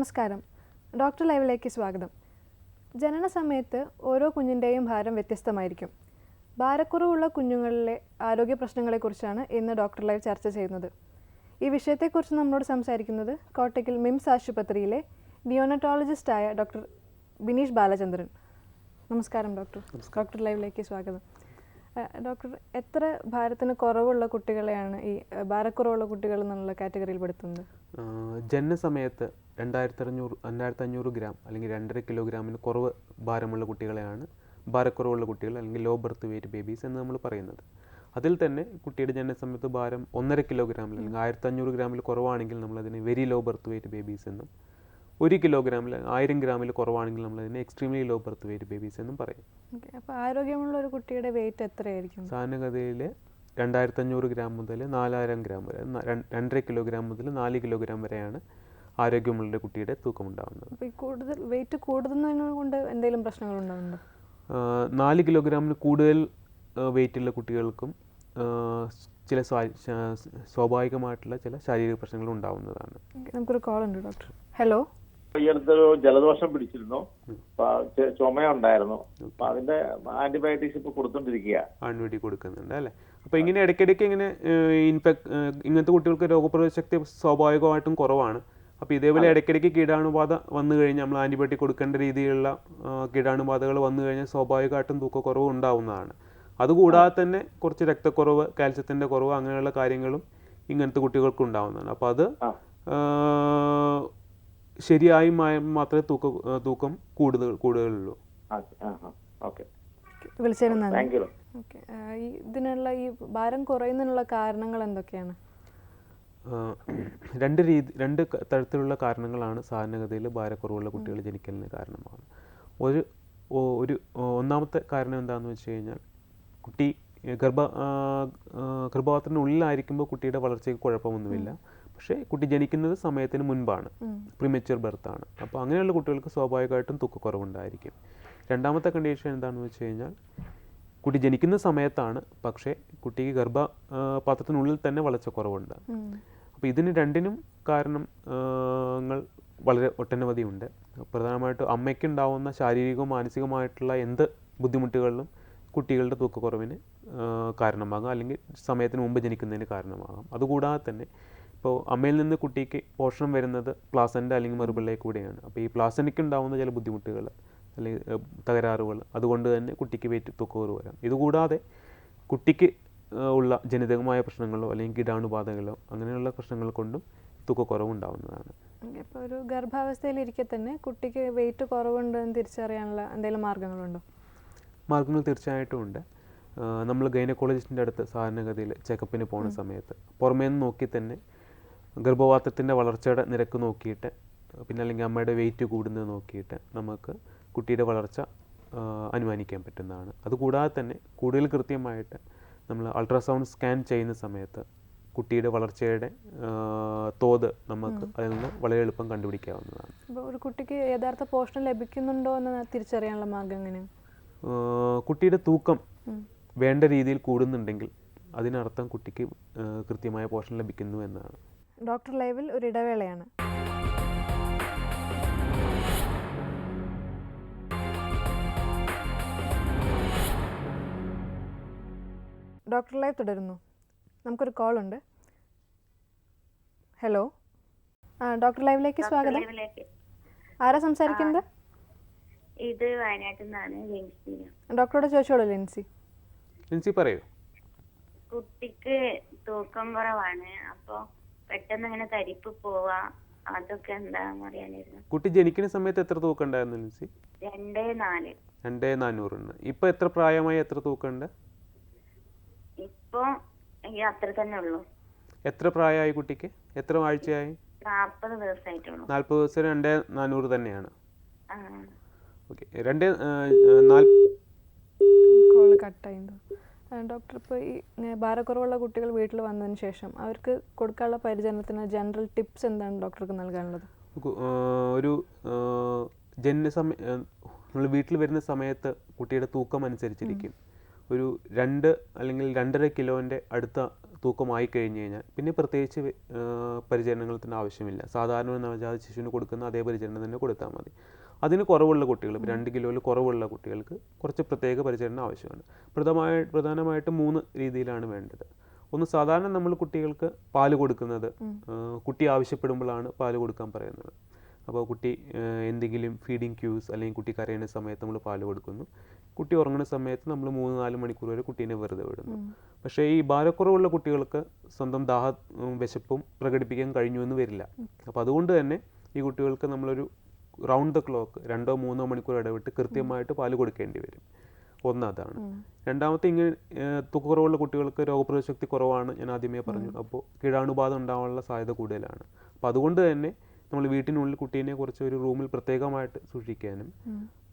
നമസ്കാരം. ഡോക്ടർ ലൈവിലേക്ക് സ്വാഗതം. ജനന സമയത്ത് ഓരോ കുഞ്ഞിന്റെയും ഭാരം വ്യത്യസ്തമായിരിക്കും. ഭാരക്കുറവുള്ള കുഞ്ഞുങ്ങളിലെ ആരോഗ്യ പ്രശ്നങ്ങളെക്കുറിച്ചാണ് ഇന്ന് ഡോക്ടർ ലൈവ് ചർച്ച ചെയ്യുന്നത്. ഈ വിഷയത്തെക്കുറിച്ച് നമ്മളോട് സംസാരിക്കുന്നത് കോട്ടയ്ക്കൽ മിംസ് ആശുപത്രിയിലെ നിയോണറ്റോളജിസ്റ്റായ ഡോക്ടർ ബിനീഷ് ബാലചന്ദ്രൻ. നമസ്കാരം ഡോക്ടർ. ഡോക്ടർ ലൈവിലേക്ക് സ്വാഗതം. ഡോക്ടർ എത്ര ഭാരത്തിന് കുറവുള്ള കുട്ടികളെയാണ് ഈ ഭാരക്കുറവുള്ള കുട്ടികൾ എന്നുള്ള കാറ്റഗറിയിൽ പെടുത്തുന്നത് ജനനസമയത്ത് രണ്ടായിരത്തി അഞ്ഞൂറ് രണ്ടായിരത്തി അഞ്ഞൂറ് ഗ്രാം അല്ലെങ്കിൽ രണ്ടര കിലോഗ്രാമിന് കുറവ് ഭാരമുള്ള കുട്ടികളെയാണ് ഭാരക്കുറവുള്ള കുട്ടികൾ അല്ലെങ്കിൽ ലോ ബർത്ത് വെയിറ്റ് ബേബീസ് എന്ന് നമ്മൾ പറയുന്നത്. അതിൽ തന്നെ കുട്ടിയുടെ ജനനസമയത്ത് ഭാരം ഒന്നര കിലോഗ്രാമിൽ അല്ലെങ്കിൽ ആയിരത്തി അഞ്ഞൂറ് ഗ്രാമിൽ കുറവാണെങ്കിൽ നമ്മൾ അതിനെ very low birth weight babies എന്നും ഒരു കിലോഗ്രാമിൽ ആയിരം ഗ്രാമിൽ കുറവാണെങ്കിൽ നമ്മൾ അതിനെ extremely low birth weight babies എന്നും പറയും. അപ്പോൾ ആരോഗ്യമുള്ള ഒരു കുട്ടിയുടെ വെയിറ്റ് എത്രയായിരിക്കും? സാധാരണഗതിയിൽ രണ്ടായിരത്തി അഞ്ഞൂറ് ഗ്രാം മുതൽ നാലായിരം ഗ്രാം വരെ രണ്ടര കിലോഗ്രാം മുതൽ നാല് കിലോഗ്രാം വരെയാണ് ആരോഗ്യമുള്ള കുട്ടിയുടെ തൂക്കം ഉണ്ടാകുന്നത് കൂടുതൽ വെയിറ്റ് കൂടുന്നതിനെ കൊണ്ട് എന്തെങ്കിലും പ്രശ്നങ്ങൾ ഉണ്ടാകുന്നുണ്ടോ നാല് കിലോഗ്രാമിന് കൂടുതൽ വെയിറ്റുള്ള കുട്ടികൾക്കും ചില സ്വാ- സ്വാഭാവികമായിട്ടുള്ള ചില ശാരീരിക പ്രശ്നങ്ങൾ ഉണ്ടാവുന്നതാണ്. നമുക്കൊരു കോൾ ഉണ്ട് ഡോക്ടർ ഹലോ ഈ അടുത്തൊരു ജലദോഷം പിടിച്ചിരുന്നു. ചുമയുണ്ടായിരുന്നു. അപ്പൊ അതിന്റെ ആന്റിബയോട്ടിക്സ് ഇപ്പൊ കൊടുത്തോണ്ടിരിക്കുക ആൺവെടി കൊടുക്കുന്നുണ്ട് അല്ലെ? അപ്പൊ ഇങ്ങനെ ഇടയ്ക്കിടയ്ക്ക് ഇങ്ങനെ ഇൻഫെക്ട് ഇങ്ങനത്തെ കുട്ടികൾക്ക് രോഗപ്രതിരോധ ശക്തി സ്വാഭാവികമായിട്ടും കുറവാണ്. അപ്പോൾ ഇതേപോലെ ഇടയ്ക്കിടയ്ക്ക് കീടാണുബാധ വന്നു കഴിഞ്ഞാൽ നമ്മൾ ആന്റിബയോട്ടിക് കൊടുക്കേണ്ട രീതിയിലുള്ള കീടാണുബാധകൾ വന്നു കഴിഞ്ഞാൽ സ്വാഭാവികമായിട്ടും തൂക്കക്കുറവ് ഉണ്ടാവുന്നതാണ്. അതുകൂടാതെ തന്നെ കുറച്ച് രക്തക്കുറവ് കാൽസ്യത്തിന്റെ കുറവ് അങ്ങനെയുള്ള കാര്യങ്ങളും ഇങ്ങനത്തെ കുട്ടികൾക്ക് ഉണ്ടാവുന്നതാണ്. അപ്പോൾ അത് ശരിയായി മാത്രമേ തൂക്കം തൂക്കം കൂടുതൽ കൂടുതലുള്ളൂ. ഇതിനുള്ള ഈ ഭാരം കുറയുന്നതിനുള്ള കാരണങ്ങൾ എന്തൊക്കെയാണ്? രണ്ട് രീതി രണ്ട് തരത്തിലുള്ള കാരണങ്ങളാണ് സാധാരണഗതിയിൽ ഭാരക്കുറവുള്ള കുട്ടികൾ ജനിക്കലിന് കാരണമാകുന്നത് ഒരു ഒരു ഒന്നാമത്തെ കാരണം എന്താണെന്ന് വെച്ച് കഴിഞ്ഞാൽ കുട്ടി ഗർഭ ഗർഭപാത്രത്തിനുള്ളിലായിരിക്കുമ്പോൾ കുട്ടിയുടെ വളർച്ചയ്ക്ക് കുഴപ്പമൊന്നുമില്ല. പക്ഷേ കുട്ടി ജനിക്കുന്നത് സമയത്തിന് മുൻപാണ്. പ്രിമച്വർ ബർത്താണ് അപ്പോൾ അങ്ങനെയുള്ള കുട്ടികൾക്ക് സ്വാഭാവികമായിട്ടും തൂക്കക്കുറവുണ്ടായിരിക്കും. രണ്ടാമത്തെ കണ്ടീഷൻ എന്താണെന്ന് വെച്ച് കഴിഞ്ഞാൽ കുട്ടി ജനിക്കുന്ന സമയത്താണ് പക്ഷേ കുട്ടിക്ക് ഗർഭപാത്രത്തിനുള്ളിൽ തന്നെ വളച്ചക്കുറവുണ്ട് അപ്പോൾ ഇതിന് രണ്ടിനും കാരണം വളരെ ഒട്ടനവധി ഉണ്ട് ഒട്ടനവധിയുണ്ട്. പ്രധാനമായിട്ടും അമ്മയ്ക്കുണ്ടാവുന്ന ശാരീരികവും മാനസികമായിട്ടുള്ള എന്ത് ബുദ്ധിമുട്ടുകളിലും കുട്ടികളുടെ തൂക്കക്കുറവിന് കാരണമാകാം. അല്ലെങ്കിൽ സമയത്തിന് മുമ്പ് ജനിക്കുന്നതിന് കാരണമാകാം. അതുകൂടാതെ തന്നെ ഇപ്പോൾ അമ്മയിൽ നിന്ന് കുട്ടിക്ക് പോഷണം വരുന്നത് പ്ലാസന്റ അല്ലെങ്കിൽ മറുപിള്ളയിൽ കൂടെയാണ്. അപ്പോൾ ഈ പ്ലാസന്റയ്ക്ക് ഉണ്ടാവുന്ന ചില ബുദ്ധിമുട്ടുകൾ അല്ലെങ്കിൽ തകരാറുകൾ അതുകൊണ്ട് തന്നെ കുട്ടിക്ക് വെയിറ്റ് തൂക്കക്കുറവ് വരാം. ഇതുകൂടാതെ കുട്ടിക്ക് ഉള്ള ജനിതകമായ പ്രശ്നങ്ങളോ അല്ലെങ്കിൽ കീടാണുബാധകളോ അങ്ങനെയുള്ള പ്രശ്നങ്ങൾ കൊണ്ടും തൂക്കക്കുറവ് ഉണ്ടാവുന്നതാണ്. ഇപ്പോൾ ഒരു ഗർഭാവസ്ഥയിലിരിക്കെ തന്നെ കുട്ടിക്ക് വെയിറ്റ് കുറവുണ്ട് എന്ന് തിരിച്ചറിയാനുള്ള എന്തെങ്കിലും മാർഗങ്ങളുണ്ടോ? മാർഗങ്ങൾ തീർച്ചയായിട്ടും ഉണ്ട്. നമ്മൾ ഗൈനക്കോളജിസ്റ്റിന്റെ അടുത്ത് സാധാരണഗതിയിൽ ചെക്കപ്പിന് പോകുന്ന സമയത്ത് പുറമേ നിന്ന് നോക്കി തന്നെ ഗർഭപാത്രത്തിന്റെ വളർച്ചയുടെ നിരക്ക് നോക്കിയിട്ട് പിന്നെ അല്ലെങ്കിൽ അമ്മയുടെ വെയിറ്റ് കൂടുന്നത് നോക്കിയിട്ട് നമുക്ക് കുട്ടിയുടെ വളർച്ച അനുമാനിക്കാൻ പറ്റുന്നതാണ്. അതുകൂടാതെ തന്നെ കൂടുതൽ കൃത്യമായിട്ട് നമ്മൾ അൾട്രാസൗണ്ട് സ്കാൻ ചെയ്യുന്ന സമയത്ത് കുട്ടിയുടെ വളർച്ചയുടെ തോത് നമുക്ക് അതിൽ നിന്ന് വളരെ എളുപ്പം കണ്ടുപിടിക്കാവുന്നതാണ്. അപ്പോൾ ഒരു കുട്ടിക്ക് യഥാർത്ഥ പോഷണം ലഭിക്കുന്നുണ്ടോ എന്ന് തിരിച്ചറിയാനുള്ള മാർഗം എങ്ങനെയാണ്? കുട്ടിയുടെ തൂക്കം വേണ്ട രീതിയിൽ കൂടുന്നുണ്ടെങ്കിൽ അതിനർത്ഥം കുട്ടിക്ക് കൃത്യമായ പോഷണം ലഭിക്കുന്നു എന്നാണ്. ഡോക്ടർ ലൈവിൽ ഒരു ഇടവേളയാണ്. ഡോക്ടർ ലൈവ് തുടരുന്നു. നമുക്കൊരു കോൾ ഉണ്ട്. ഹലോ ആ ഡോക്ടർ ലൈവിലേക്ക് സ്വാഗതം. ആരാ സംസാരിക്കുന്നത്? ഇത് വയനാട്ടിൽ നിന്നാണ് ലിൻസിയ ഡോക്ടറോട് ചോദിച്ചോളൂ ലിൻസി. ലിൻസി പറയൂ. കുട്ടിക്ക് തൂക്കം കുറവാണ്. അപ്പൊ പെട്ടെന്ന് ഇങ്ങനെ തരിപ്പ് പോവാ അതൊക്കെ എന്താന്ന് അറിയാനായിരുന്നു. കുട്ടി ജനിക്കുന്ന സമയത്ത് എത്ര തൂക്കം ഉണ്ടായിരുന്നു ലിൻസി രണ്ടേ നാല്. രണ്ടേ നാനൂറുണ്ട് ഇപ്പൊ എത്ര പ്രായമായി എത്ര തൂക്കമുണ്ട് ഇപ്പൊ ഈ അത്ര തന്നെ ഉള്ളൂ. എത്ര പ്രായമായി കുട്ടിക്ക്? എത്ര ആഴ്ചയായി? നാപ്പത് ദിവസമായിട്ടുള്ളൂ നാൽപ്പത് ദിവസം രണ്ടേ നാനൂറ് തന്നെയാണ്. ഓക്കെ. രണ്ട് നാല് കോൾ ഡോക്ടർ ഇപ്പോൾ ഈ ഭാരക്കുറവുള്ള കുട്ടികൾ വീട്ടിൽ വന്നതിന് ശേഷം അവർക്ക് കൊടുക്കാനുള്ള പരിചരണത്തിന് ജനറൽ ടിപ്സ് എന്താണ് ഡോക്ടർക്ക് നൽകാനുള്ളത്? ഒരു ജനന സമയ നമ്മൾ വീട്ടിൽ വരുന്ന സമയത്ത് കുട്ടിയുടെ തൂക്കം അനുസരിച്ചിരിക്കും. ഒരു രണ്ട് അല്ലെങ്കിൽ രണ്ടര കിലോന്റെ അടുത്ത തൂക്കമായി കഴിഞ്ഞ് കഴിഞ്ഞാൽ പിന്നെ പ്രത്യേകിച്ച് പരിചരണത്തിന് ആവശ്യമില്ല. സാധാരണ നവജാത ശിശുവിന് കൊടുക്കുന്ന അതേ പരിചരണം തന്നെ കൊടുത്താൽ മതി. അതിന് കുറവുള്ള കുട്ടികൾ ഇപ്പോൾ രണ്ട് കിലോയിൽ കുറവുള്ള കുട്ടികൾക്ക് കുറച്ച് പ്രത്യേക പരിചരണം ആവശ്യമാണ്. പ്രധാനമായ പ്രധാനമായിട്ടും മൂന്ന് രീതിയിലാണ് വേണ്ടത്. ഒന്ന് സാധാരണ നമ്മൾ കുട്ടികൾക്ക് പാൽ കൊടുക്കുന്നത് കുട്ടി ആവശ്യപ്പെടുമ്പോഴാണ് പാൽ കൊടുക്കാൻ പറയുന്നത്. അപ്പോൾ കുട്ടി എന്തെങ്കിലും ഫീഡിങ് ക്യൂസ് അല്ലെങ്കിൽ കുട്ടി കരയുന്ന സമയത്ത് നമ്മൾ പാൽ കൊടുക്കുന്നു. കുട്ടി ഉറങ്ങുന്ന സമയത്ത് നമ്മൾ മൂന്ന് നാല് മണിക്കൂർ വരെ കുട്ടീനെ വെറുതെ വിടുന്നു. പക്ഷേ ഈ ഭാരക്കുറവുള്ള കുട്ടികൾക്ക് സ്വന്തം ദാഹ വിശപ്പും പ്രകടിപ്പിക്കാൻ കഴിഞ്ഞു എന്ന് വരില്ല. അപ്പോൾ അതുകൊണ്ട് തന്നെ ഈ കുട്ടികൾക്ക് നമ്മളൊരു റൗണ്ട് ദ ക്ലോക്ക് രണ്ടോ മൂന്നോ മണിക്കൂർ ഇടവിട്ട് കൃത്യമായിട്ട് പാൽ കൊടുക്കേണ്ടി വരും. ഒന്ന് അതാണ്. രണ്ടാമത്തെ ഇങ്ങനെ തുക തൂക്കക്കുറവുള്ള കുട്ടികൾക്ക് രോഗപ്രതിരോധ ശക്തി കുറവാണ് ഞാൻ ആദ്യമേ പറഞ്ഞു. അപ്പോൾ കീടാണുബാധ ഉണ്ടാവാനുള്ള സാധ്യത കൂടുതലാണ്. അപ്പോൾ അതുകൊണ്ട് തന്നെ നമ്മൾ വീട്ടിനുള്ളിൽ കുട്ടീനെ കുറച്ച് ഒരു റൂമിൽ പ്രത്യേകമായിട്ട് സൂക്ഷിക്കാനും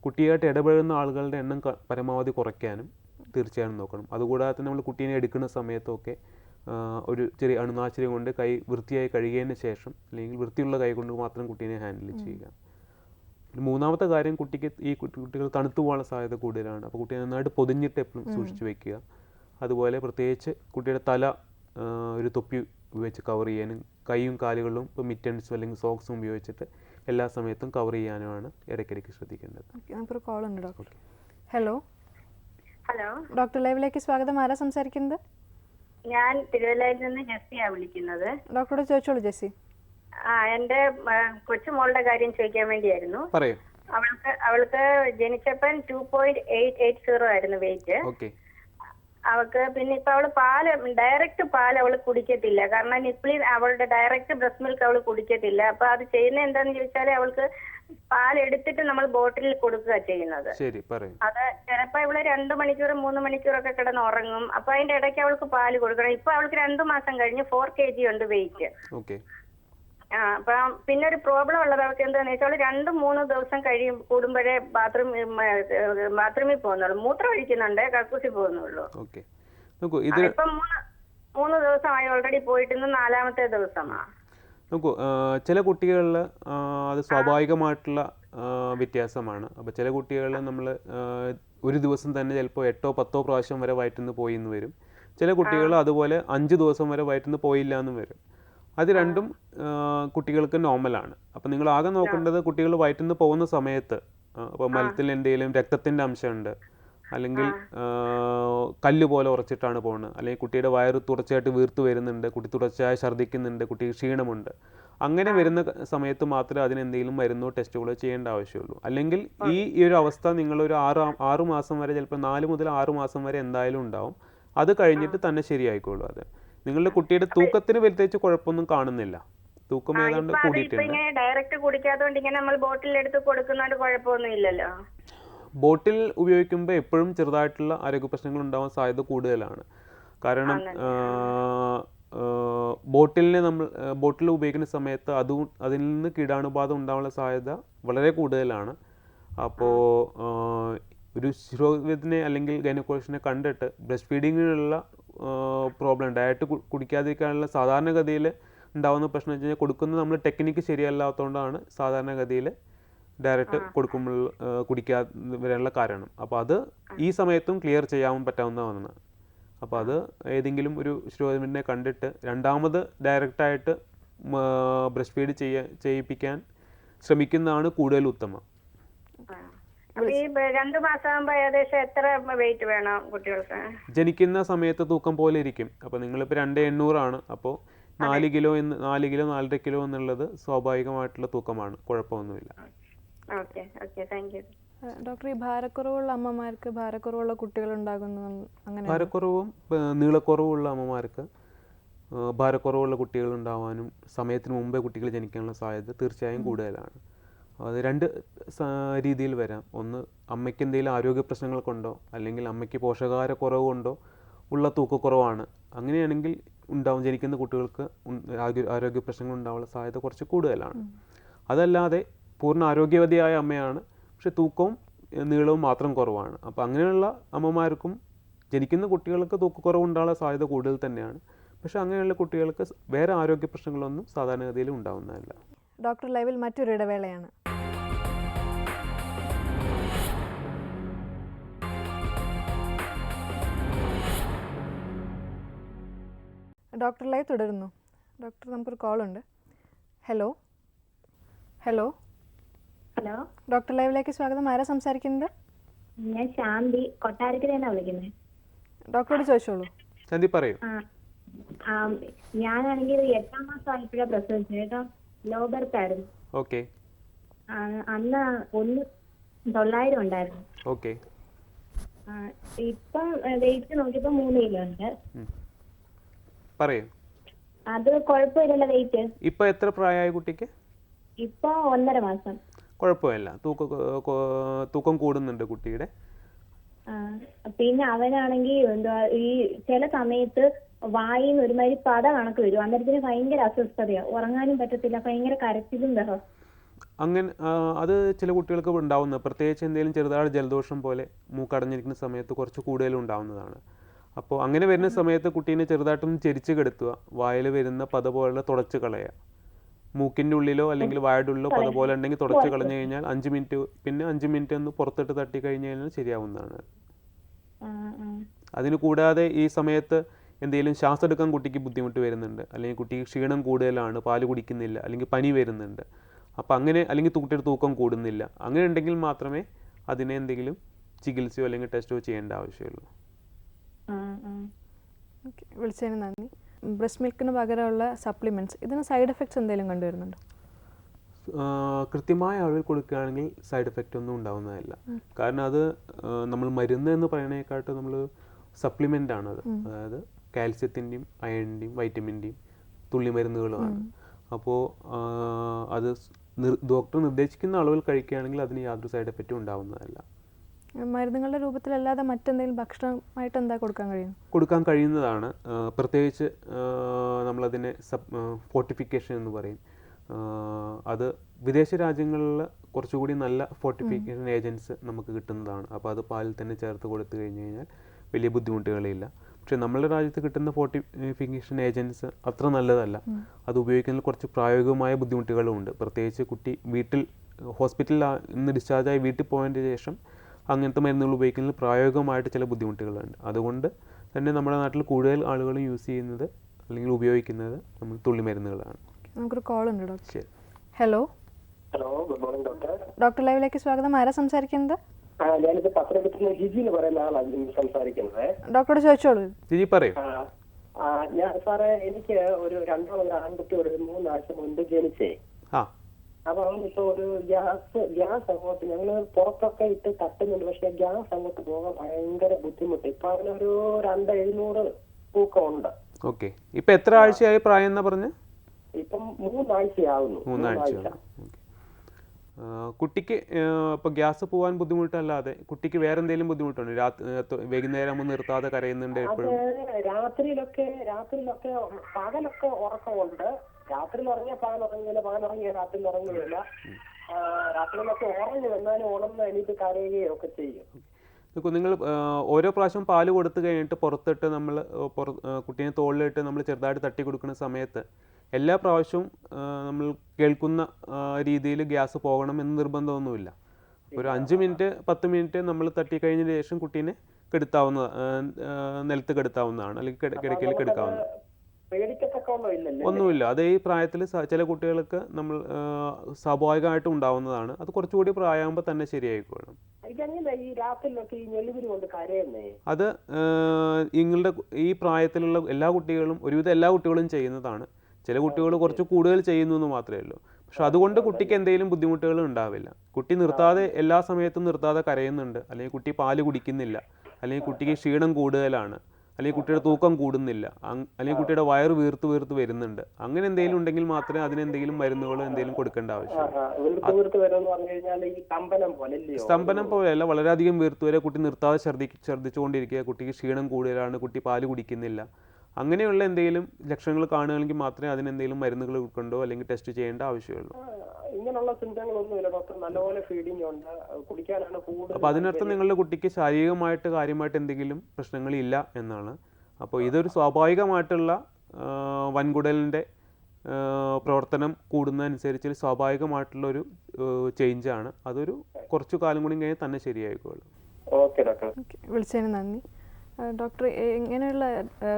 കുട്ടിയായിട്ട് ഇടപഴകുന്ന ആളുകളുടെ എണ്ണം പരമാവധി കുറയ്ക്കാനും തീർച്ചയായും നോക്കണം. അതുകൂടാതെ തന്നെ നമ്മൾ കുട്ടീനെ എടുക്കുന്ന സമയത്തൊക്കെ ഒരു ചെറിയ അണുനാശിനി കൊണ്ട് കൈ വൃത്തിയായി കഴുകിയതിന് ശേഷം അല്ലെങ്കിൽ വൃത്തിയുള്ള കൈ കൊണ്ട് മാത്രം കുട്ടീനെ ഹാൻഡിൽ ചെയ്യുക. മൂന്നാമത്തെ കാര്യം കുട്ടിക്ക് ഈ കുട്ടികൾ തണുത്തു പോകാനുള്ള സാധ്യത കൂടുതലാണ്. അപ്പോൾ കുട്ടിയെ നന്നായിട്ട് പൊതിഞ്ഞിട്ട് എപ്പോഴും സൂക്ഷിച്ച് വെക്കുക. അതുപോലെ പ്രത്യേകിച്ച് കുട്ടിയുടെ തല ഒരു തൊപ്പി ഉപയോഗിച്ച് കവർ ചെയ്യാനും കൈയും കാലുകളും ഇപ്പോൾ മിറ്റൻസും അല്ലെങ്കിൽ സോക്സും ഉപയോഗിച്ചിട്ട് എല്ലാ സമയത്തും കവർ ചെയ്യാനുമാണ് ഇടയ്ക്കിടയ്ക്ക് ശ്രദ്ധിക്കേണ്ടത്. നമുക്കൊരു കോൾ ഉണ്ട് ഡോക്ടർ ഹലോ ഹലോ ഡോക്ടർ ലൈവിലേക്ക് സ്വാഗതം. ആരാ സംസാരിക്കുന്നത്? ഞാൻ തിരുവല്ലയിൽ നിന്ന് ജെസ്സിയാണ് വിളിക്കുന്നത്. ഡോക്ടറോട് ചോദിച്ചോളൂ ജെസ്സി. ആ എന്റെ കൊച്ചുമോളുടെ കാര്യം ചോദിക്കാൻ വേണ്ടിയായിരുന്നു. പറയൂ. അവൾക്ക് അവൾക്ക് ജനിച്ചപ്പൻ two point eight eight zero ആയിരുന്നു വെയിറ്റ് അവൾക്ക് പിന്നെ ഇപ്പൊ അവൾ പാൽ ഡയറക്റ്റ് പാൽ അവൾ കുടിക്കത്തില്ല. കാരണം നിപ്ലി അവളുടെ ഡയറക്റ്റ് ബ്രസ്റ്റ് മിൽക്ക് അവൾ കുടിക്കത്തില്ല. അപ്പൊ അത് ചെയ്യുന്ന എന്താന്ന് ചോദിച്ചാൽ അവൾക്ക് പാൽ എടുത്തിട്ട് നമ്മൾ ബോട്ടിലിൽ കൊടുക്കുക ചെയ്യുന്നത്. അത് ചിലപ്പോ ഇവിടെ രണ്ടു മണിക്കൂർ മൂന്ന് മണിക്കൂറൊക്കെ കിടന്ന് ഉറങ്ങും അപ്പൊ അതിന്റെ ഇടയ്ക്ക് അവൾക്ക് പാൽ കൊടുക്കണം. ഇപ്പൊ അവൾക്ക് രണ്ടു മാസം കഴിഞ്ഞ് ഫോർ കെ ജി ഉണ്ട് വെയിറ്റ് ഓക്കെ. ആ അപ്പൊ പിന്നെ ഒരു പ്രോബ്ലം ഉള്ളത് അവർക്ക് എന്താണെന്ന് വെച്ചാൽ രണ്ട് മൂന്ന് ദിവസം കഴിയും കൂടുമ്പോഴേ ബാത്റൂം ബാത്റൂമിൽ പോകുന്നുള്ളൂ. മൂത്രം ഒഴിക്കുന്നുണ്ട് കക്കൂസി പോകുന്നുള്ളൂ. നോക്കൂ ഇത് ഇപ്പൊ മൂന്ന് മൂന്ന് ദിവസമായി ഓൾറെഡി പോയിട്ട് ഇന്ന് നാലാമത്തെ ദിവസമാണ് നോക്കൂ ചില കുട്ടികളിൽ അത് സ്വാഭാവികമായിട്ടുള്ള വ്യത്യാസമാണ്. അപ്പോൾ ചില കുട്ടികളിൽ നമ്മൾ ഒരു ദിവസം തന്നെ ചിലപ്പോൾ എട്ടോ പത്തോ പ്രാവശ്യം വരെ വയറ്റിൽ നിന്ന് പോയി എന്ന് വരും. ചില കുട്ടികൾ അതുപോലെ അഞ്ച് ദിവസം വരെ വയറ്റിൽ നിന്ന് പോയില്ല എന്നും വരും. അത് രണ്ടും കുട്ടികൾക്ക് നോർമലാണ് അപ്പം നിങ്ങൾ ആകെ നോക്കേണ്ടത് കുട്ടികൾ വയറ്റുനിന്ന് പോകുന്ന സമയത്ത് അപ്പോൾ മലത്തിൽ എന്തെങ്കിലും രക്തത്തിന്റെ അംശമുണ്ട് അല്ലെങ്കിൽ കല്ല് പോലെ ഉറച്ചിട്ടാണ് പോകുന്നത് അല്ലെങ്കിൽ കുട്ടിയുടെ വയറ് തുടർച്ചയായിട്ട് വീർത്ത് വരുന്നുണ്ട് കുട്ടി തുടർച്ചയായി ഛർദ്ദിക്കുന്നുണ്ട് കുട്ടി ക്ഷീണമുണ്ട്. അങ്ങനെ വരുന്ന സമയത്ത് മാത്രമേ അതിന് എന്തെങ്കിലും മരുന്നോ ടെസ്റ്റുകളോ ചെയ്യേണ്ട ആവശ്യമുള്ളൂ. അല്ലെങ്കിൽ ഈ ഈ ഒരു അവസ്ഥ നിങ്ങളൊരു ആറ് ആ- ആറ് മാസം വരെ ചിലപ്പോൾ നാല് മുതൽ ആറ് മാസം വരെ എന്തായാലും ഉണ്ടാവും. അത് കഴിഞ്ഞിട്ട് തന്നെ ശരിയായിക്കോളൂ അത്. നിങ്ങളുടെ കുട്ടിയുടെ തൂക്കത്തിന് പ്രത്യേകിച്ച് കുഴപ്പമൊന്നും കാണുന്നില്ല. തൂക്കം ഏതാണ്ട് കൂടിയിട്ടുണ്ട്. ഡയറക്റ്റ് ഇങ്ങനെ നമ്മൾ ബോട്ടിൽ എടുത്ത് കൊടുക്കുന്നോണ്ട് കുഴപ്പമൊന്നും ഇല്ലല്ലോ. ബോട്ടിൽ ഉപയോഗിക്കുമ്പോൾ എപ്പോഴും ചെറുതായിട്ടുള്ള ആരോഗ്യ പ്രശ്നങ്ങൾ ഉണ്ടാവാൻ സാധ്യത കൂടുതലാണ്. കാരണം ബോട്ടിലിനെ നമ്മൾ ബോട്ടിൽ ഉപയോഗിക്കുന്ന സമയത്ത് അതും അതിൽ നിന്ന് കീടാണുബാധ ഉണ്ടാവാനുള്ള സാധ്യത വളരെ കൂടുതലാണ്. അപ്പോൾ ഒരു ശിരോഗത്തിനെ അല്ലെങ്കിൽ ഗൈനക്കോളജിനെ കണ്ടിട്ട് ബ്രസ്റ്റ് ഫീഡിങ്ങിനുള്ള പ്രോബ്ലം ഡയറ്റ് കുടിക്കാതിരിക്കാനുള്ള സാധാരണഗതിയിൽ ഉണ്ടാവുന്ന പ്രശ്നം വെച്ച് കഴിഞ്ഞാൽ കൊടുക്കുന്നത് നമ്മൾ ടെക്നിക്ക് ശരിയല്ലാത്തതുകൊണ്ടാണ് സാധാരണഗതിയിൽ ഡയറക്റ്റ് കൊടുക്കുമ്പോൾ കുടിക്കാതെ വരാനുള്ള കാരണം. അപ്പോൾ അത് ഈ സമയത്തും ക്ലിയർ ചെയ്യാൻ പറ്റാവുന്നതാണ് അപ്പോൾ അത് ഏതെങ്കിലും ഒരു ശ്രോതമിനെ കണ്ടിട്ട് രണ്ടാമത് ഡയറക്റ്റായിട്ട് ബ്രസ്റ്റ് ഫീഡ് ചെയ്യ ചെയ്യിപ്പിക്കാൻ ശ്രമിക്കുന്നതാണ് കൂടുതൽ ഉത്തമം. ഈ രണ്ടു മാസം ആകുമ്പോ ഏകദേശം എത്ര വെയിറ്റ് വേണം കുട്ടികൾക്ക്? ജനിക്കുന്ന സമയത്ത് തൂക്കം പോലെ ഇരിക്കും. അപ്പോൾ നിങ്ങളിപ്പോ രണ്ട് എണ്ണൂറാണ്. അപ്പോൾ നാല് കിലോ എന്ന് നാല് കിലോ നാലര കിലോ എന്നുള്ളത് സ്വാഭാവികമായിട്ടുള്ള തൂക്കമാണ്. കുഴപ്പമൊന്നുമില്ല. Okay okay. Thank you doctor ഈ ഭാരക്കുറവുള്ള അമ്മമാർക്ക് ഭാരക്കുറവുള്ള കുട്ടികൾ ഉണ്ടാകുന്നു അങ്ങനെ ഭാരക്കുറവും നീളക്കുറവുള്ള അമ്മമാർക്ക് ഭാരക്കുറവുള്ള കുട്ടികൾ ഉണ്ടാവാനും സമയത്തിന് മുമ്പേ കുട്ടികൾ ജനിക്കാനുള്ള സാധ്യത തീർച്ചയായും കൂടുതലാണ്. അത് രണ്ട് രീതിയിൽ വരാം. ഒന്ന് അമ്മയ്ക്ക് എന്തെങ്കിലും ആരോഗ്യ പ്രശ്നങ്ങൾ കൊണ്ടോ അല്ലെങ്കിൽ അമ്മയ്ക്ക് പോഷകാഹാരക്കുറവ് കൊണ്ടോ ഉള്ള തൂക്കക്കുറവാണ്. അങ്ങനെയാണെങ്കിൽ ഉണ്ടാവും. ജനിക്കുന്ന കുട്ടികൾക്ക് ആരോഗ്യ പ്രശ്നങ്ങൾ ഉണ്ടാവാനുള്ള സാധ്യത കുറച്ച് കൂടുതലാണ്. അതല്ലാതെ പൂർണ ആരോഗ്യവതിയായ അമ്മയാണ്. പക്ഷെ തൂക്കവും നീളവും മാത്രം കുറവാണ്. അപ്പോൾ അങ്ങനെയുള്ള അമ്മമാർക്കും ജനിക്കുന്ന കുട്ടികൾക്ക് തൂക്കക്കുറവ് ഉണ്ടാകാനുള്ള സാധ്യത കൂടുതൽ തന്നെയാണ്. പക്ഷേ അങ്ങനെയുള്ള കുട്ടികൾക്ക് വേറെ ആരോഗ്യ പ്രശ്നങ്ങളൊന്നും സാധാരണഗതിയിൽ ഉണ്ടാവുന്നതല്ല. ഡോക്ടർ ലൈവിൽ മറ്റൊരു ഇടവേളയാണ്. ഡോക്ടർ ലൈവ് തുടരുന്നു. ഡോക്ടർ നമുക്കൊരു കോളുണ്ട്. ഹലോ? ഹലോ? ഹലോ? ഡോക്ടർ ലൈവിലേക്ക് സ്വാഗതം. ആരാ സംസാരിക്കുന്നത്? ഞാൻ ശാന്തി. കൊട്ടാരക്കരയാണ് വിളിക്കുന്നത്? ഡോക്ടറോട് ചോദിച്ചോളൂ. ശാന്തി ഞാനാണെങ്കിൽ എട്ടാം മാസം ആയിപ്പോഴാണ് പ്രസവിച്ചത്. കേട്ടോ? ലോ ബർത്ത് ആയിരുന്നു ഓക്കെ അന്ന് ഒന്ന് തൊള്ളായിരം ഉണ്ടായിരുന്നു. ഓക്കെ. ഇപ്പം വെയിറ്റ് നോക്കിയപ്പോ മൂന്ന് കിലോ ഉണ്ട്. പറയൂ. അത് കുഴപ്പമില്ലല്ലോ വെയിറ്റ്. ഇപ്പൊ എത്ര പ്രായമായ കുട്ടിക്ക്? ഇപ്പൊ ഒന്നര മാസം. കുഴപ്പമില്ല. തൂക്കം തൂക്കം കൂടുന്നുണ്ട് കുട്ടിയുടെ. പിന്നെ അവനാണെങ്കിൽ എന്തുവാ ഈ ചില സമയത്ത് വായിന്ന് ഒരുമാതിരി പത കണക്ക് വരും. അന്നേരത്തിന് ഭയങ്കര അസ്വസ്ഥതയാ. ഉറങ്ങാനും പറ്റത്തില്ല. ഭയങ്കര കരച്ചിലും ബഹളം. അങ്ങനെ അത് ചില കുട്ടികൾക്ക് ഉണ്ടാവുന്ന പ്രത്യേകിച്ച് എന്തെങ്കിലും ചെറുതായ ജലദോഷം പോലെ മൂക്കടഞ്ഞിരിക്കുന്ന സമയത്ത് കുറച്ച് കൂടുതൽ ഉണ്ടാവുന്നതാണ്. അപ്പോൾ അങ്ങനെ വരുന്ന സമയത്ത് കുട്ടീനെ ചെറുതായിട്ടൊന്ന് ചെരിച്ച് കെടുത്തുക. വായിൽ വരുന്ന പത പോലെ തുടച്ച് കളയുക. മൂക്കിന്റെ ഉള്ളിലോ അല്ലെങ്കിൽ വായുടെ ഉള്ളിലോ പത പോലെ ഉണ്ടെങ്കിൽ തുടച്ച് കളഞ്ഞു കഴിഞ്ഞാൽ അഞ്ച് മിനിറ്റ് പിന്നെ അഞ്ച് മിനിറ്റ് ഒന്ന് പുറത്തിട്ട് തട്ടി കഴിഞ്ഞു കഴിഞ്ഞാൽ ശരിയാവുന്നതാണ്. അതിന് കൂടാതെ ഈ സമയത്ത് എന്തെങ്കിലും ശ്വാസം എടുക്കാൻ കുട്ടിക്ക് ബുദ്ധിമുട്ട് വരുന്നുണ്ട് അല്ലെങ്കിൽ കുട്ടിക്ക് ക്ഷീണം കൂടുതലാണ് പാൽ കുടിക്കുന്നില്ല അല്ലെങ്കിൽ പനി വരുന്നുണ്ട് അപ്പോൾ അങ്ങനെ അല്ലെങ്കിൽ കുട്ടിയുടെ തൂക്കം കൂടുന്നില്ല അങ്ങനെ ഉണ്ടെങ്കിൽ മാത്രമേ അതിനെ എന്തെങ്കിലും ചികിത്സയോ അല്ലെങ്കിൽ ടെസ്റ്റോ ചെയ്യേണ്ട ആവശ്യമുള്ളൂ. വിളിച്ചതിന് നന്ദി. ബ്രസ്റ്റ് മിൽക്കിന് പകരമുള്ള സപ്ലിമെന്റ്സ് ഇതിന് സൈഡ് എഫക്ട്സ് എന്തെങ്കിലും കണ്ടുവരുന്നുണ്ടോ? കൃത്യമായ അളവിൽ കൊടുക്കുകയാണെങ്കിൽ സൈഡ് എഫക്റ്റ് ഒന്നും ഉണ്ടാവുന്നതല്ല. കാരണം അത് നമ്മൾ മരുന്ന് എന്ന് പറയുന്നതിനെക്കാട്ടും നമ്മൾ സപ്ലിമെന്റ് ആണത് അതായത് കാൽസ്യത്തിന്റെയും അയണിന്റെയും വൈറ്റമിന്റെയും തുള്ളിമരുന്നുകളുമാണ്. അപ്പോൾ അത് ഡോക്ടർ നിർദ്ദേശിക്കുന്ന അളവിൽ കഴിക്കുകയാണെങ്കിൽ അതിന് യാതൊരു സൈഡ് എഫക്റ്റും ഉണ്ടാവുന്നതല്ല. മരുന്നുകളുടെ രൂപത്തിലല്ലാതെ മറ്റെന്തെങ്കിലും ഭക്ഷണമായിട്ട് എന്താ കൊടുക്കാൻ കഴിയും? കൊടുക്കാൻ കഴിയുന്നതാണ്. പ്രത്യേകിച്ച് നമ്മളതിനെ സബ് ഫോർട്ടിഫിക്കേഷൻ എന്ന് പറയും. അത് വിദേശ രാജ്യങ്ങളിൽ കുറച്ചുകൂടി നല്ല ഫോർട്ടിഫിക്കേഷൻ ഏജൻസ് നമുക്ക് കിട്ടുന്നതാണ്. അപ്പോൾ അത് പാലിൽ തന്നെ ചേർത്ത് കൊടുത്തു കഴിഞ്ഞ് കഴിഞ്ഞാൽ വലിയ ബുദ്ധിമുട്ടുകളില്ല. പക്ഷേ നമ്മുടെ രാജ്യത്ത് കിട്ടുന്ന ഫോർട്ടിഫിക്കേഷൻ ഏജൻസ് അത്ര നല്ലതല്ല. അത് ഉപയോഗിക്കുന്നതിൽ കുറച്ച് പ്രായോഗികമായ ബുദ്ധിമുട്ടുകളുമുണ്ട് പ്രത്യേകിച്ച് കുട്ടി വീട്ടിൽ ഹോസ്പിറ്റലിൽ നിന്ന് ഡിസ്ചാർജായി വീട്ടിൽ പോയതിന് ശേഷം അങ്ങനത്തെ മരുന്നുകൾ ഉപയോഗിക്കുന്നതിൽ പ്രായോഗികമായിട്ട് ചില ബുദ്ധിമുട്ടുകളുണ്ട്. അതുകൊണ്ട് തന്നെ നമ്മുടെ നാട്ടിൽ കൂടുതൽ ആളുകൾ യൂസ് ചെയ്യുന്നത് അല്ലെങ്കിൽ ഉപയോഗിക്കുന്നത് നമ്മൾ തുള്ളി മരുന്നുകളാണ്. നമുക്കൊരു കോൾ ഉണ്ട് doctor hello hello good morning doctor doctor ലൈവിലേക്ക് സ്വാഗതം. ആരാ സംസാരിക്കുന്നത്? പത്തനംതിട്ട ഹിജി എന്ന് പറയുന്ന ആളാണ് സംസാരിക്കുന്നത്. ഡോക്ടർ ചോദിച്ചോളൂ. ജിജി പറയൂ. ഞാൻ സാറേ എനിക്ക് ഒരു രണ്ടാമത് ആൺകുട്ടി ഒരു മൂന്നാഴ്ച മുൻപ് ജനിച്ചേ. അപ്പം ഇപ്പൊ ഒരു ഗ്യാസ് ഗ്യാസ് അങ്ങോട്ട് ഞങ്ങൾ പുറത്തൊക്കെ ഇട്ട് തട്ടുന്നുണ്ട്. പക്ഷെ ഗ്യാസ് അങ്ങോട്ട് പോകാൻ ഭയങ്കര ബുദ്ധിമുട്ട്. ഇപ്പൊ അവനൊരു രണ്ട് എഴുന്നൂറ് തൂക്കമുണ്ട്. ഓക്കെ. ഇപ്പൊ എത്ര ആഴ്ചയായി പ്രായം എന്നാ പറഞ്ഞു? ഇപ്പം മൂന്നാഴ്ചയാവുന്നു. മൂന്നാഴ്ച. കുട്ടിക്ക് ഇപ്പോൾ ഗ്യാസ് പോകാൻ ബുദ്ധിമുട്ടല്ലാതെ കുട്ടിക്ക് വേറെ എന്തെങ്കിലും ബുദ്ധിമുട്ടുണ്ടോ രാത്രി വൈകുന്നേരം ആകുമ്പോൾ നിർത്താതെ കരയുന്നുണ്ട് എപ്പോഴും? രാത്രിയിലൊക്കെ രാത്രിയിലൊക്കെ പകലൊക്കെ ഉറക്കമുണ്ട്. രാത്രിയിൽ ഉറങ്ങിയ പകൽ ഉറങ്ങിയില്ല പകൽ ഉറങ്ങിയ രാത്രിയിൽ ഉറങ്ങുകയില്ല രാത്രിയിലൊക്കെ ഉറങ്ങി വന്നാലും ഉണർന്ന് എണീറ്റ് കരയുകയോ ഒക്കെ ചെയ്യും നിങ്ങൾ ഓരോ പ്രാവശ്യം പാൽ കൊടുത്തു കഴിഞ്ഞിട്ട് പുറത്തിട്ട് നമ്മൾ കുട്ടീനെ തോളിലിട്ട് നമ്മൾ ചെറുതായിട്ട് തട്ടി കൊടുക്കുന്ന സമയത്ത് എല്ലാ പ്രാവശ്യവും നമ്മൾ കേൾക്കുന്ന രീതിയിൽ ഗ്യാസ് പോകണം എന്ന് നിർബന്ധമൊന്നുമില്ല. ഒരു അഞ്ച് മിനിറ്റ് പത്ത് മിനിറ്റ് നമ്മൾ തട്ടി കഴിഞ്ഞതിന് ശേഷം കുട്ടീനെ കെടുത്താവുന്ന നിലത്ത് കെടുത്താവുന്നതാണ്. അല്ലെങ്കിൽ കിടക്കയിൽ കെടുക്കാവുന്ന ഒന്നുമില്ല. അത് ഈ പ്രായത്തിൽ ചില കുട്ടികൾക്ക് നമ്മൾ സ്വാഭാവികമായിട്ട് ഉണ്ടാവുന്നതാണ്. അത് കുറച്ചുകൂടി പ്രായമാകുമ്പോൾ തന്നെ ശരിയായിക്കോളും. അത് ഇങ്ങളുടെ നിങ്ങളുടെ ഈ പ്രായത്തിലുള്ള എല്ലാ കുട്ടികളും ഒരുവിധം എല്ലാ കുട്ടികളും ചെയ്യുന്നതാണ്. ചില കുട്ടികൾ കുറച്ച് കൂടുതൽ ചെയ്യുന്നു എന്ന് മാത്രമേ ഉള്ളൂ. പക്ഷെ അതുകൊണ്ട് കുട്ടിക്ക് എന്തെങ്കിലും ബുദ്ധിമുട്ടുകൾ ഉണ്ടാവില്ല. കുട്ടി നിർത്താതെ എല്ലാ സമയത്തും നിർത്താതെ കരയുന്നുണ്ട്. അല്ലെങ്കിൽ കുട്ടി പാൽ കുടിക്കുന്നില്ല. അല്ലെങ്കിൽ കുട്ടിക്ക് ക്ഷീണം കൂടുതലാണ്. അല്ലെങ്കിൽ കുട്ടിയുടെ തൂക്കം കൂടുന്നില്ല. അല്ലെങ്കിൽ കുട്ടിയുടെ വയറ് വീർത്ത് വീർത്ത് വരുന്നുണ്ട്. അങ്ങനെ എന്തെങ്കിലും ഉണ്ടെങ്കിൽ മാത്രമേ അതിന് എന്തെങ്കിലും മരുന്നുകളോ എന്തെങ്കിലും കൊടുക്കേണ്ട ഇല്ലയോ സ്തംഭനം പോലെയല്ല. വളരെയധികം വീർത്തു വരെ കുട്ടി നിർത്താതെ ഛർദ്ദി ഛർദ്ദിച്ചുകൊണ്ടിരിക്കുക. കുട്ടിക്ക് ക്ഷീണം കൂടുതലാണ്. കുട്ടി പാൽ കുടിക്കുന്നില്ല. അങ്ങനെയുള്ള എന്തെങ്കിലും ലക്ഷണങ്ങൾ കാണുകയാണെങ്കിൽ മാത്രമേ അതിനെന്തെങ്കിലും മരുന്നുകൾ ഉൾക്കൊണ്ടോ അല്ലെങ്കിൽ ടെസ്റ്റ് ചെയ്യേണ്ട ആവശ്യമുള്ളൂ. ഇങ്ങനെയുള്ള സിംറ്റങ്ങളൊന്നുമില്ല ഡോക്ടർ നല്ലപോലെ ഫീഡിങ് ഉണ്ട്. കുടിക്കാനാണ് കൂടുതൽ അപ്പോൾ അതിനർത്ഥം നിങ്ങളുടെ കുട്ടിക്ക് ശാരീരികമായിട്ട് കാര്യമായിട്ട് എന്തെങ്കിലും പ്രശ്നങ്ങൾ ഇല്ല എന്നാണ്. അപ്പോൾ ഇതൊരു സ്വാഭാവികമായിട്ടുള്ള വൻകുടലിന്റെ പ്രവർത്തനം കൂടുന്നതനുസരിച്ച് സ്വാഭാവികമായിട്ടുള്ള ഒരു ചേഞ്ചാണ് അതൊരു കുറച്ചു കാലം കൂടി കഴിഞ്ഞാൽ തന്നെ ശരിയായിക്കോളും. ഓക്കെ ഡോക്ടർ ഓക്കെ വിളിച്ചതിന് നന്ദി. ഡോക്ടർ എങ്ങനെയുള്ള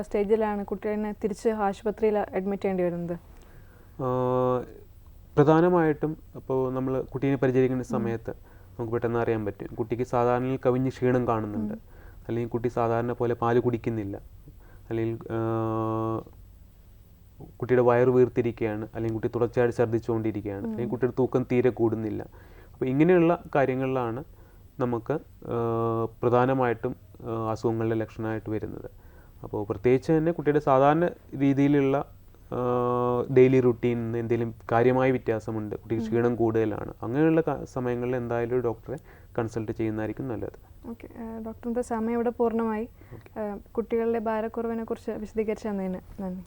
സ്റ്റേജിലാണ് കുട്ടീനെ തിരിച്ച് ആശുപത്രിയിൽ അഡ്മിറ്റ് ചെയ്യേണ്ടി വരുന്നത്? പ്രധാനമായിട്ടും അപ്പോൾ നമ്മൾ കുട്ടീനെ പരിചരിക്കുന്ന സമയത്ത് നമുക്ക് പെട്ടെന്ന് അറിയാൻ പറ്റും. കുട്ടിക്ക് സാധാരണ കവിഞ്ഞ് ക്ഷീണം കാണുന്നുണ്ട്. അല്ലെങ്കിൽ കുട്ടി സാധാരണ പോലെ പാൽ കുടിക്കുന്നില്ല. അല്ലെങ്കിൽ കുട്ടിയുടെ വയറ് വീർത്തിരിക്കുകയാണ്. അല്ലെങ്കിൽ കുട്ടി തുടർച്ചയായിട്ട് ഛർദ്ദിച്ചുകൊണ്ടിരിക്കുകയാണ്. അല്ലെങ്കിൽ കുട്ടിയുടെ തൂക്കം തീരെ കൂടുന്നില്ല. അപ്പോൾ ഇങ്ങനെയുള്ള കാര്യങ്ങളിലാണ് നമുക്ക് പ്രധാനമായിട്ടും അസുഖങ്ങളുടെ ലക്ഷണമായിട്ട് വരുന്നത്. അപ്പോൾ പ്രത്യേകിച്ച് തന്നെ കുട്ടിയുടെ സാധാരണ രീതിയിലുള്ള ഡെയിലി റുട്ടീൻ എന്തെങ്കിലും കാര്യമായ വ്യത്യാസമുണ്ട് കുട്ടിക്ക് ക്ഷീണം കൂടുതലാണ് അങ്ങനെയുള്ള സമയങ്ങളിൽ എന്തായാലും ഡോക്ടറെ കൺസൾട്ട് ചെയ്യുന്നതായിരിക്കും നല്ലത്. ഓക്കെ ഡോക്ടറിന്റെ സമയം ഇവിടെ പൂർണമായി. കുട്ടികളുടെ ഭാരക്കുറവിനെ കുറിച്ച് വിശദീകരിച്ചു തന്നതിന് നന്ദി.